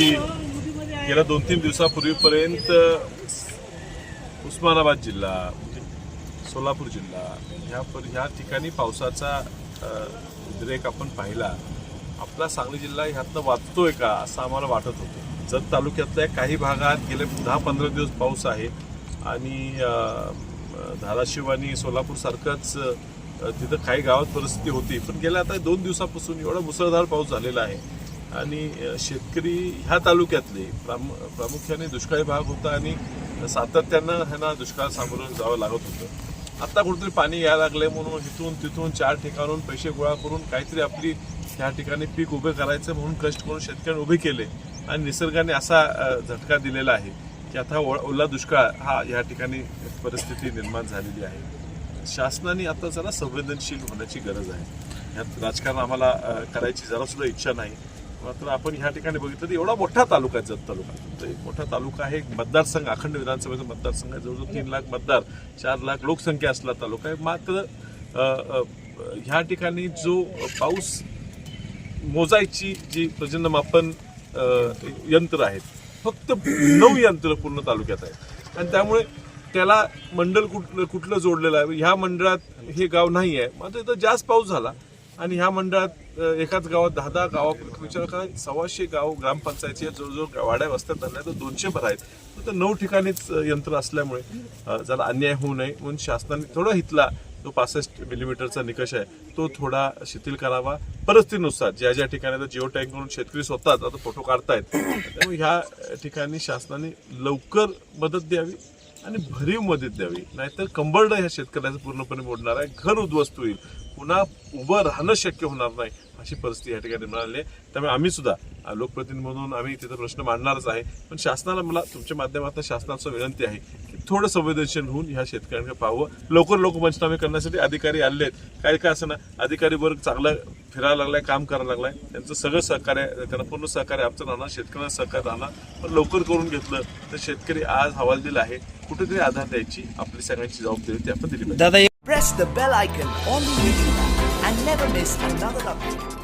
की गेल्या दोन तीन दिवसापूर्वीपर्यंत उस्मानाबाद जिल्हा म्हणजे सोलापूर जिल्हा ह्या पर ह्या ठिकाणी पावसाचा उद्रेक आपण पाहिला. आपला सांगली जिल्हा ह्यातनं वाचतोय का असं आम्हाला वाटत होतं. जत तालुक्यातल्या काही भागात गेले दहा पंधरा दिवस पाऊस आहे आणि धाराशिव आणि सोलापूरसारखंच तिथं काही गावात परिस्थिती होती. पण गेल्या आता दोन दिवसापासून एवढा मुसळधार पाऊस झालेला आहे. आणि शेतकरी ह्या तालुक्यातले प्रामु प्रामुख्याने दुष्काळी भाग होता आणि सातत्यानं ह्यांना दुष्काळ सामोरं जावं लागत होतं. आता कुठेतरी पाणी यायला लागलंय म्हणून इथून तिथून चार ठिकाणून पैसे गोळा करून काहीतरी आपली ह्या ठिकाणी पीक उभे करायचं म्हणून कष्ट करून शेतकऱ्यांनी उभे केले आणि निसर्गाने असा झटका दिलेला आहे की आता ओ- ओला दुष्काळ हा या ठिकाणी परिस्थिती निर्माण झालेली आहे. शासनाने आता जरा संवेदनशील होण्याची गरज आहे. यात राजकारण आम्हाला करायची जरा सुद्धा इच्छा नाही. मात्र आपण ह्या ठिकाणी बघितलं तर एवढा मोठा तालुका आहे जत तालुका. तर एक मोठा तालुका आहे एक मतदारसंघ अखंड विधानसभेचा मतदारसंघ आहे. जवळजवळ तीन लाख मतदार चार लाख लोकसंख्या असला तालुका आहे. मात्र ह्या ठिकाणी जो पाऊस मोजायची जी प्रजन्यमापन यंत्र आहेत फक्त नऊ यंत्र पूर्ण तालुक्यात आहेत. आणि त्यामुळे त्याला मंडळ कुठलं कुठलं जोडलेलं आहे? ह्या मंडळात हे गाव नाही आहे. मात्र इथं जास्त पाऊस झाला. आणि ह्या मंडळात एकाच गावात दहा दहा गावा विचार करा सव्वाशे गाव ग्रामपंचायती जवळजवळ वाड्या वस्त्यात धरल्या तर दोनशे भर आहेत. तर नऊ ठिकाणीच यंत्र असल्यामुळे ज्याला जरा अन्याय होऊ नये. म्हणून शासनाने थोडा हितला जो पासष्ट मिलीमीटरचा निकष आहे तो थोडा शिथिल करावा. परिस्थितीनुसार ज्या ज्या ठिकाणी आता जिओ टँक करून शेतकरी स्वतःच आता फोटो काढतायत त्यामुळे ह्या ठिकाणी शासनाने लवकर मदत द्यावी. आणि भरीव मदत द्यावी. नाहीतर कंबरडं ह्या शेतकऱ्याचं पूर्णपणे मोडणार आहे. घर उद्ध्वस्त होईल. पुन्हा उभं राहणं शक्य होणार नाही अशी परिस्थिती या ठिकाणी मिळाली आहे. त्यामुळे आम्ही सुद्धा लोकप्रतिनिधी म्हणून आम्ही तिथे प्रश्न मांडणारच आहे. पण शासनाला मला तुमच्या माध्यमातून शासनाचं विनंती आहे की थोडं संवेदनशील होऊन ह्या शेतकऱ्यांकडे पाहावं. लवकर लोक पंचनामे करण्यासाठी अधिकारी आले आहेत. काय काय असं ना अधिकारी वर्ग चांगला फिरायला लागलाय काम करायला लागलाय. त्यांचं सगळं सहकार्य त्यांना पूर्ण सहकार्य आमचं राहणार शेतकऱ्यांना सहकार्य राहणार. पण लवकर करून घेतलं तर शेतकरी आज हवालदिल आहे. कुठेतरी आधार द्यायची आपली सगळ्यांची जबाबदारी ती आपण दिली पाहिजे दादा Press the bell icon on the YouTube app and never miss another update.